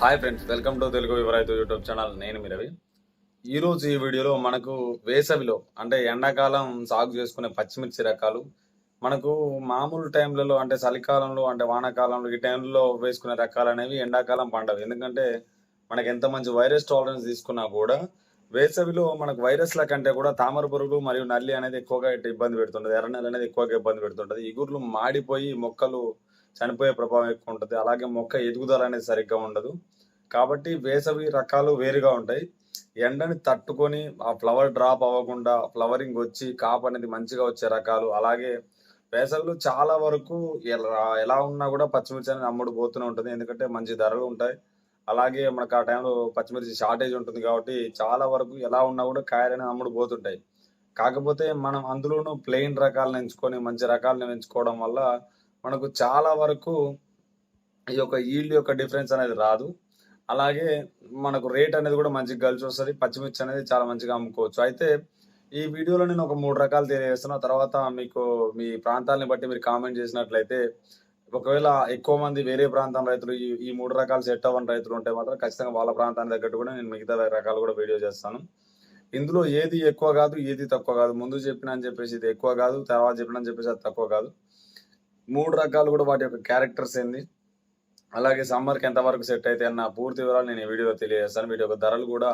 Hi friends welcome to Telugu వివరాయితీ YouTube channel. నేను మీ రవి. ఈ రోజు ఈ వీడియోలో మనకు వేసవిలో అంటే ఎండాకాలం సాగు చేసుకునే పచ్చిమిర్చి రకాలు మనకు మామూలు టైంలలో అంటే చలికాలంలో అంటే వానాకాలంలో ఈ టైంలో వేసుకునే రకాలు అనేవి ఎండాకాలం పండవు. ఎందుకంటే మనకి ఎంత మంచి వైరస్ టాలరెన్స్ తీసుకున్నా కూడా వేసవిలో మనకు వైరస్ల కంటే కూడా తామర పురుగులు మరియు నల్లి అనేది ఎక్కువగా ఇబ్బంది పెడుతుంటది. ఎర్ర నెల అనేది ఎక్కువగా ఇబ్బంది పెడుతుంటది. ఇగుర్లు మాడిపోయి మొక్కలు చనిపోయే ప్రభావం ఎక్కువ ఉంటుంది. అలాగే మొక్క ఎదుగుదల అనేది సరిగ్గా ఉండదు. కాబట్టి వేసవి రకాలు వేరుగా ఉంటాయి. ఎండని తట్టుకొని ఆ ఫ్లవర్ డ్రాప్ అవ్వకుండా ఫ్లవరింగ్ వచ్చి కాప్ అనేది మంచిగా వచ్చే రకాలు అలాగే వేసవిలో చాలా వరకు ఎలా ఎలా ఉన్నా కూడా పచ్చిమిర్చి అనేది అమ్ముడు పోతూనే ఉంటుంది. ఎందుకంటే మంచి ధరలు ఉంటాయి. అలాగే మనకు ఆ టైంలో పచ్చిమిర్చి షార్టేజ్ ఉంటుంది కాబట్టి చాలా వరకు ఎలా ఉన్నా కూడా కాయలు అనేది అమ్ముడు పోతుంటాయి కాకపోతే మనం అందులోనూ ప్లెయిన్ రకాలను ఎంచుకొని మంచి రకాలను ఎంచుకోవడం వల్ల మనకు చాలా వరకు ఈ యొక్క ఈల్డ్ యొక్క డిఫరెన్స్ అనేది రాదు. అలాగే మనకు రేట్ అనేది కూడా మంచిగా కలిసి వస్తుంది. పచ్చిమిర్చి అనేది చాలా మంచిగా అమ్ముకోవచ్చు. అయితే ఈ వీడియోలో నేను ఒక మూడు రకాలు తెలియజేస్తున్నా. తర్వాత మీకు మీ ప్రాంతాలని బట్టి మీరు కామెంట్ చేసినట్లయితే ఒకవేళ ఎక్కువ మంది వేరే ప్రాంతం రైతులు ఈ ఈ మూడు రకాలు సెట్ అవ్వని రైతులు ఉంటే మాత్రం ఖచ్చితంగా వాళ్ళ ప్రాంతానికి తగ్గట్టు కూడా నేను మిగతా రకాలు కూడా వీడియో చేస్తాను. ఇందులో ఏది ఎక్కువ కాదు ఏది తక్కువ కాదు. ముందు చెప్పిన అని చెప్పేసి ఇది ఎక్కువ కాదు తర్వాత చెప్పిన అని చెప్పేసి అది తక్కువ కాదు. మూడు రకాలు కూడా వాటి యొక్క క్యారెక్టర్స్ ఏంది? అలాగే సమ్మర్కి ఎంతవరకు సెట్ అయితే అన్న పూర్తి వివరాలు నేను ఈ వీడియోలో తెలియజేస్తాను. వీటి యొక్క ధరలు కూడా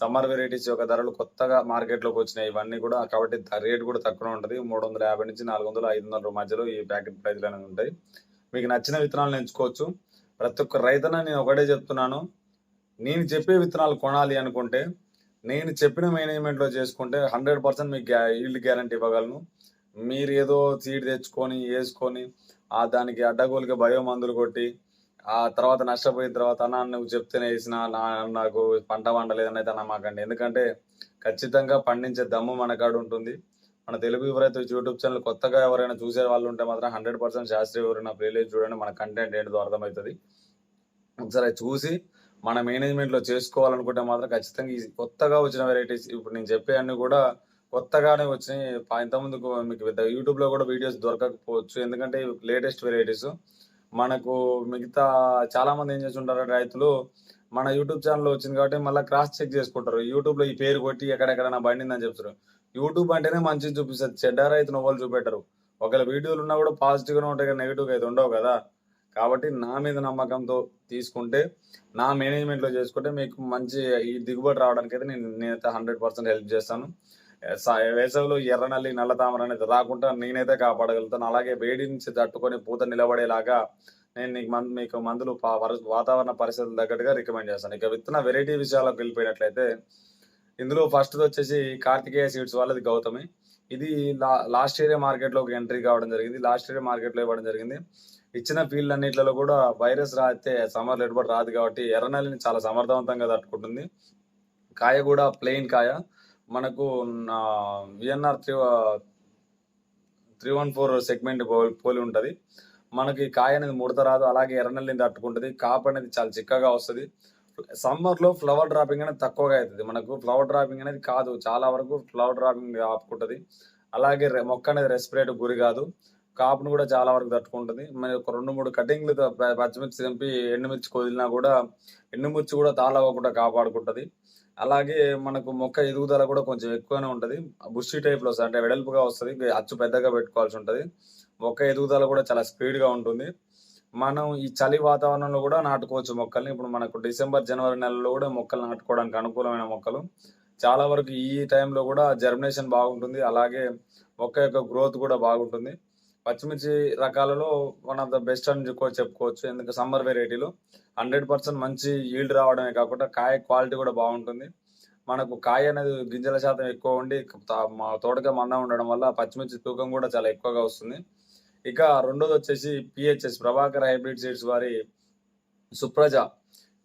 సమ్మర్ వెరైటీస్ యొక్క ధరలు కొత్తగా మార్కెట్లోకి వచ్చినాయి. ఇవన్నీ కూడా కాబట్టి రేట్ కూడా తక్కువ ఉంటుంది. మూడు వందల యాభై నుంచి నాలుగు వందల ఐదు వందల మధ్యలో ఈ ప్యాకెట్ ప్రైజ్లు అనేవి ఉంటాయి. మీకు నచ్చిన విత్తనాలను ఎంచుకోవచ్చు. ప్రతి ఒక్క రైతున నేను ఒకటే చెప్తున్నాను. నేను చెప్పే విత్తనాలు కొనాలి అనుకుంటే నేను చెప్పిన మేనేజ్మెంట్లో చేసుకుంటే హండ్రెడ్ పర్సెంట్ మీకు ఈల్డ్ గ్యారంటీ ఇవ్వగలను. మీరు ఏదో సీడ్ తెచ్చుకొని వేసుకొని ఆ దానికి అడ్డగోలుగా భయో మందులు కొట్టి ఆ తర్వాత నష్టపోయిన తర్వాత అన్న నువ్వు చెప్తేనే వేసిన నా- నాకు పంట పండలేదని అయితే నమ్మకండి ఎందుకంటే ఖచ్చితంగా పండించే దమ్ము మన కాడ ఉంటుంది. మన తెలుగు ఎవరైతే యూట్యూబ్ ఛానల్ కొత్తగా ఎవరైనా చూసే వాళ్ళు ఉంటే మాత్రం హండ్రెడ్ పర్సెంట్ శాస్త్రీయ ఎవరైనా ప్లేలేదు చూడండి మన కంటెంట్ ఏంటో అర్థమవుతుంది. ఒకసారి చూసి మన మేనేజ్మెంట్లో చేసుకోవాలనుకుంటే మాత్రం ఖచ్చితంగా ఈ కొత్తగా వచ్చిన వెరైటీస్ ఇప్పుడు నేను చెప్పే అన్ని కూడా కొత్తగానే వచ్చినాయి. ఇంతకుముందు మీకు పెద్ద యూట్యూబ్లో కూడా వీడియోస్ దొరకకపోవచ్చు. ఎందుకంటే లేటెస్ట్ వెరైటీస్. మనకు మిగతా చాలా మంది ఏం చేస్తుంటారు రైతులు మన యూట్యూబ్ ఛానల్ వచ్చింది కాబట్టి మళ్ళీ క్రాస్ చెక్ చేసుకుంటారు. యూట్యూబ్లో ఈ పేరు కొట్టి ఎక్కడెక్కడ బండిందని చెప్తారు. యూట్యూబ్ అంటేనే మంచిగా చూపిస్తుంది. చెడ్డ రైతు నవ్వులు చూపెట్టరు. ఒకవేళ వీడియోలు ఉన్నా కూడా పాజిటివ్ ఉంటాయి ఉంటాయి నెగిటివ్ అయితే ఉండవు కదా. కాబట్టి నా మీద నమ్మకంతో తీసుకుంటే నా మేనేజ్మెంట్లో చేసుకుంటే మీకు మంచి ఈ దిగుబడి రావడానికి అయితే నేను నేనైతే హండ్రెడ్ పర్సెంట్ హెల్ప్ చేస్తాను. వేసవిలో ఎర్రనల్లి నల్ల తామర అనేది రాకుండా నేనైతే కాపాడగలుగుతాను. అలాగే వేడి నుంచి తట్టుకొని పూత నిలబడేలాగా నేను నీకు మందు మీకు మందులు వాతావరణ పరిస్థితులు తగ్గట్టుగా రికమెండ్ చేస్తాను. ఇక విత్తన వెరైటీ విషయాలకు వెళ్ళిపోయినట్లయితే ఇందులో ఫస్ట్ వచ్చేసి కార్తికేయ సీడ్స్ వాళ్ళది గౌతమి. ఇది లా లాస్ట్ ఇయర్ మార్కెట్లోకి ఎంట్రీ కావడం జరిగింది. లాస్ట్ ఇయర్ మార్కెట్లో ఇవ్వడం జరిగింది. ఇచ్చిన ఫీల్డ్ అన్నిట్లలో కూడా వైరస్ రాస్తే సమ్మర్ ఎటుబడి రాదు కాబట్టి ఎర్రనల్లిని చాలా సమర్థవంతంగా తట్టుకుంటుంది. కాయ కూడా ప్లెయిన్ కాయ. మనకు VNR three three one four segment పోలి ఉంటుంది. మనకి కాయ అనేది ముడత రాదు అలాగే ఎర్రనల్లిని తట్టుకుంటుంది. కాపు అనేది చాలా చిక్కగా వస్తుంది. సమ్మర్లో ఫ్లవర్ డ్రాపింగ్ అనేది తక్కువగా అవుతుంది మనకు ఫ్లవర్ డ్రాపింగ్ అనేది కాదు. చాలా వరకు ఫ్లవర్ డ్రాపింగ్ ఆపుకుంటుంది. అలాగే రె- మొక్క అనేది రెస్పిరేట్ గురి కాదు. కాపును కూడా చాలా వరకు తట్టుకుంటుంది. మరి ఒక రెండు మూడు కటింగ్లు పచ్చిమిర్చి తెంపి ఎండుమిర్చి కొదిలినా కూడా ఎండుమిర్చి కూడా తాళవ్వకుండా కాపాడుకుంటుంది. అలాగే మనకు మొక్క ఎదుగుదల కూడా కొంచెం ఎక్కువనే ఉంటుంది. బుషి టైప్లో అంటే వెడల్పుగా వస్తుంది. అచ్చు పెద్దగా పెట్టుకోవాల్సి ఉంటుంది. మొక్క ఎదుగుదల కూడా చాలా స్పీడ్గా ఉంటుంది. మనం ఈ చలి వాతావరణంలో కూడా నాటుకోవచ్చు మొక్కల్ని. ఇప్పుడు మనకు డిసెంబర్ జనవరి నెలలో కూడా మొక్కలు నాటుకోవడానికి అనుకూలమైన మొక్కలు. చాలా వరకు ఈ టైంలో కూడా జర్మినేషన్ బాగుంటుంది. అలాగే మొక్క యొక్క గ్రోత్ కూడా బాగుంటుంది. పచ్చిమిర్చి రకాలలో వన్ ఆఫ్ ద బెస్ట్ అని చెప్పుకోవచ్చు. ఎందుకంటే సమ్మర్ వెరైటీలో హండ్రెడ్ పర్సెంట్ మంచి ఈల్డ్ రావడమే కాకుండా కాయ క్వాలిటీ కూడా బాగుంటుంది. మనకు కాయ అనేది గింజల శాతం ఎక్కువ ఉండి తా- మా తోటగా మందం ఉండడం వల్ల పచ్చిమిర్చి తూకం కూడా చాలా ఎక్కువగా వస్తుంది. ఇక రెండోది వచ్చేసి పిహెచ్ఎస్ ప్రభాకర్ హైబ్రిడ్ సీడ్స్ వారి సుప్రజ.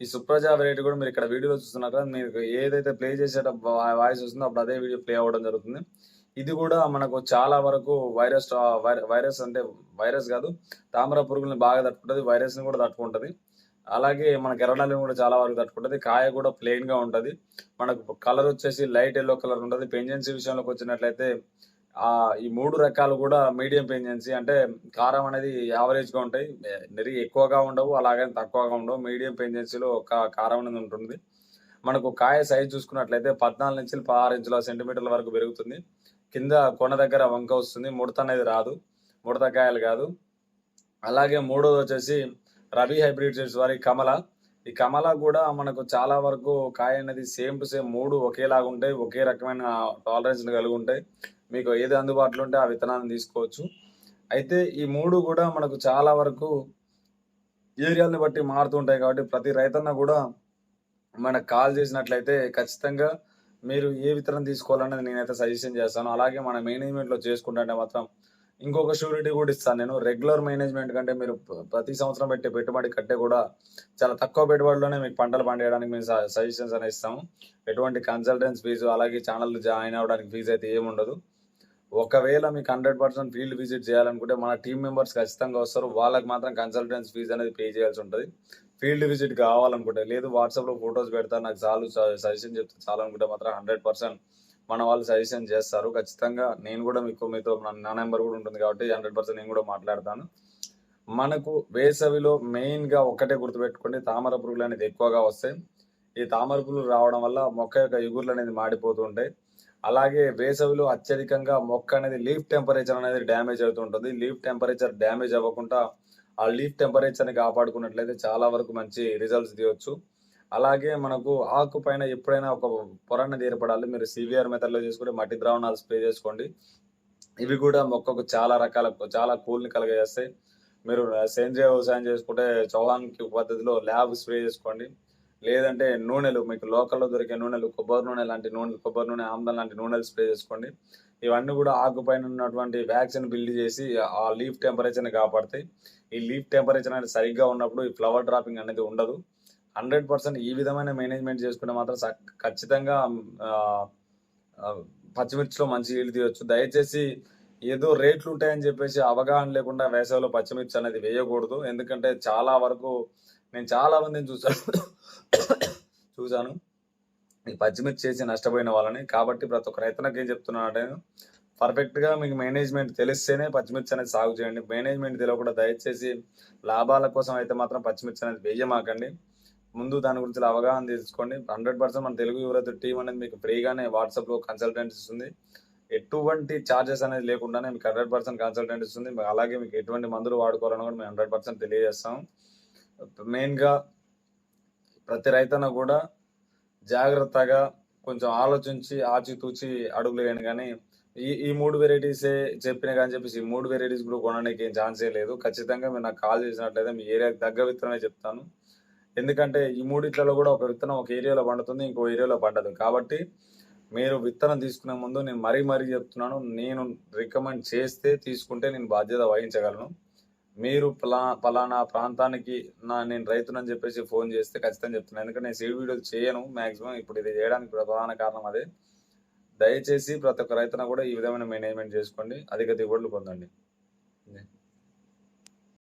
ఈ సుప్రజ వెరైటీ కూడా మీరు ఇక్కడ వీడియోలో చూస్తున్నారు మీకు మీరు ఏదైతే ప్లే చేసేటప్పుడు వాయిస్ వస్తుందో అప్పుడు అదే వీడియో ప్లే అవ్వడం జరుగుతుంది. ఇది కూడా మనకు చాలా వరకు వైరస్ వైరస్ అంటే వైరస్ కాదు తామర పురుగుల్ని బాగా తట్టుకుంటుంది వైరస్ని కూడా తట్టుకుంటుంది. అలాగే మనకి ఎర్రనల్లిని కూడా చాలా వరకు తట్టుకుంటుంది. కాయ కూడా ప్లెయిన్గా మనకు కలర్ వచ్చేసి లైట్ ఎల్లో కలర్ ఉంటుంది. పెంజెన్సీ విషయంలోకి వచ్చినట్లయితే ఆ ఈ మూడు రకాలు కూడా మీడియం పెంజెన్సీ అంటే కారం అనేది యావరేజ్గా ఉంటాయి. మరీ ఎక్కువగా ఉండవు అలాగే తక్కువగా ఉండవు. మీడియం పెంజెన్సీలో ఒక కారం అనేది ఉంటుంది. మనకు కాయ సైజ్ చూసుకున్నట్లయితే పద్నాలుగు నుంచి పదహారు ఇంచుల సెంటీమీటర్ల వరకు పెరుగుతుంది. కింద కొన దగ్గర వంక వస్తుంది. ముడత అనేది రాదు. ముడత కాయలు కాదు. అలాగే మూడోది వచ్చేసి రవి హైబ్రిడ్ సీడ్స్ వారి కమల. ఈ కమల కూడా మనకు చాలా వరకు కాయ అనేది సేమ్ టు సేమ్ మూడు ఒకేలాగా ఉంటాయి. ఒకే రకమైన టాలరెన్స్ కలిగి ఉంటాయి. మీకు ఏది అందుబాటులో ఉంటే ఆ విత్తనాన్ని తీసుకోవచ్చు. అయితే ఈ మూడు కూడా మనకు చాలా వరకు ఏరియాలను బట్టి మారుతుంటాయి కాబట్టి ప్రతి రైతన్న కూడా మనకు కాల్ చేసినట్లయితే ఖచ్చితంగా మీరు ఏ విత్తనం తీసుకోవాలనేది నేనైతే సజెషన్ చేస్తాను. అలాగే మన మేనేజ్మెంట్లో చేసుకుంటే మాత్రం ఇంకొక షూరిటీ కూడా ఇస్తాను నేను. రెగ్యులర్ మేనేజ్మెంట్ కంటే మీరు ప్రతి సంవత్సరం పెట్టే పెట్టుబడి కట్టే కూడా చాలా తక్కువ పెట్టుబడిలోనే మీకు పంటలు పండేయడానికి మేము సజెషన్స్ అనేది ఇస్తాము. ఎటువంటి కన్సల్టెన్స్ ఫీజు అలాగే ఛానల్ జాయిన్ అవ్వడానికి ఫీజు అయితే ఏముండదు ఒకవేళ మీకు హండ్రెడ్ పర్సెంట్ ఫీల్డ్ విజిట్ చేయాలనుకుంటే మన టీం మెంబర్స్ ఖచ్చితంగా వస్తారు. వాళ్ళకి మాత్రం కన్సల్టెన్స్ ఫీజు అనేది పే చేయాల్సి ఉంటుంది. ఫీల్డ్ విజిట్ కావాలనుకుంటే లేదు వాట్సాప్లో ఫొటోస్ పెడతా నాకు చాలు సజెషన్ చెప్తే చాలు అనుకుంటే మాత్రం హండ్రెడ్ పర్సెంట్ మన వాళ్ళు సజెషన్ చేస్తారు. ఖచ్చితంగా నేను కూడా మీకు మీతో నా- నా నెంబర్ కూడా ఉంటుంది కాబట్టి హండ్రెడ్ పర్సెంట్ నేను కూడా మాట్లాడతాను. మనకు వేసవిలో మెయిన్గా ఒక్కటే గుర్తుపెట్టుకోండి తామర పురుగులు అనేది ఎక్కువగా వస్తాయి. ఈ తామర పురుగులు రావడం వల్ల మొక్క యొక్క ఎగుర్లు అనేది మాడిపోతూ ఉంటాయి. అలాగే వేసవిలో అత్యధికంగా మొక్క అనేది లీఫ్ టెంపరేచర్ అనేది డ్యామేజ్ అవుతూ ఉంటుంది. లీఫ్ టెంపరేచర్ డ్యామేజ్ అవ్వకుండా ఆ లీఫ్ టెంపరేచర్ని కాపాడుకున్నట్లయితే చాలా వరకు మంచి రిజల్ట్స్ తీయవచ్చు అలాగే మనకు ఆకు పైన ఎప్పుడైనా ఒక పొర ఏర్పడాలి మీరు సివిఆర్ మెథడ్లో చేసుకుంటే మట్టి ద్రావణాలు స్ప్రే చేసుకోండి. ఇవి కూడా మొక్కకు చాలా రకాల చాలా కూల్ని కలగజేస్తాయి. మీరు సేంద్రియ వ్యవసాయం చేసుకుంటే చౌహాన్ పద్ధతిలో ల్యాబ్ స్ప్రే చేసుకోండి. లేదంటే నూనెలు మీకు లోకల్లో దొరికే నూనెలు కొబ్బరి నూనె లాంటి నూనెలు కొబ్బరి నూనె ఆమ్లం లాంటి నూనెలు స్ప్రే చేసుకోండి. ఇవన్నీ కూడా ఆకు పైన ఉన్నటువంటి వ్యాక్సిన్ బిల్డ్ చేసి ఆ లీఫ్ టెంపరేచర్ని కాపాడతాయి. ఈ లీఫ్ టెంపరేచర్ అనేది సరిగ్గా ఉన్నప్పుడు ఈ ఫ్లవర్ డ్రాపింగ్ అనేది ఉండదు. హండ్రెడ్ పర్సెంట్ ఈ విధమైన మేనేజ్మెంట్ చేసుకుంటే మాత్రం ఖచ్చితంగా పచ్చిమిర్చిలో మంచి ఈల్డ్ తీయొచ్చు. దయచేసి ఏదో రేట్లు ఉంటాయని చెప్పేసి అవగాహన లేకుండా వేసవిలో పచ్చిమిర్చి అనేది వేయకూడదు. ఎందుకంటే చాలా వరకు నేను చాలా మందిని చూసాను చూశాను. ఈ పచ్చిమిర్చి చేసి నష్టపోయిన వాళ్ళని. కాబట్టి ప్రతి ఒక్క రైతులకు ఏం చెప్తున్నానంటే పర్ఫెక్ట్గా మీకు మేనేజ్మెంట్ తెలిస్తేనే పచ్చిమిర్చి అనేది సాగు చేయండి. మేనేజ్మెంట్ తెలియకుండా దయచేసి లాభాల కోసం అయితే మాత్రం పచ్చిమిర్చి అనేది వేయమాకండి. ముందు దాని గురించి అవగాహన తీసుకోండి. హండ్రెడ్ పర్సెంట్ మన తెలుగు యువత టీం అనేది మీకు ఫ్రీగానే వాట్సాప్లో కన్సల్టెంట్ ఇస్తుంది. ఎటువంటి చార్జెస్ అనేది లేకుండానే మీకు హండ్రెడ్ పర్సెంట్ కన్సల్టెంట్ ఇస్తుంది. అలాగే మీకు ఎటువంటి మందులు వాడుకోవాలని కూడా మేము హండ్రెడ్ పర్సెంట్ తెలియజేస్తాం. మెయిన్గా ప్రతి రైతన్న కూడా జాగ్రత్తగా కొంచెం ఆలోచించి ఆచితూచి అడుగులు వేయండి కానీ ఈ ఈ మూడు వెరైటీసే చెప్పిన కానీ చెప్పేసి ఈ మూడు వెరైటీస్ కూడా కొనడానికి ఏం ఛాన్సే లేదు. ఖచ్చితంగా మీరు నాకు కాల్ చేసినట్లయితే మీ ఏరియాకి తగ్గ విత్తనమే చెప్తాను. ఎందుకంటే ఈ మూడిట్లలో కూడా ఒక విత్తనం ఒక ఏరియాలో పండుతుంది ఇంకో ఏరియాలో పండదు. కాబట్టి మీరు విత్తనం తీసుకునే ముందు నేను మరీ మరీ చెప్తున్నాను. నేను రికమెండ్ చేస్తే తీసుకుంటే నేను బాధ్యత వహించగలను. మీరు పలా పలానా ప్రాంతానికి నా నేను రైతునని చెప్పేసి ఫోన్ చేస్తే ఖచ్చితంగా చెప్తున్నాను ఎందుకంటే నేను సీడ్ వీడియోలు చేయను మాక్సిమం. ఇప్పుడు ఇది చేయడానికి ప్రధాన కారణం అదే. దయచేసి ప్రతి ఒక్క రైతున కూడా ఈ విధమైన మేనేజ్మెంట్ చేసుకోండి. అధిక దిగుబడులు పొందండి.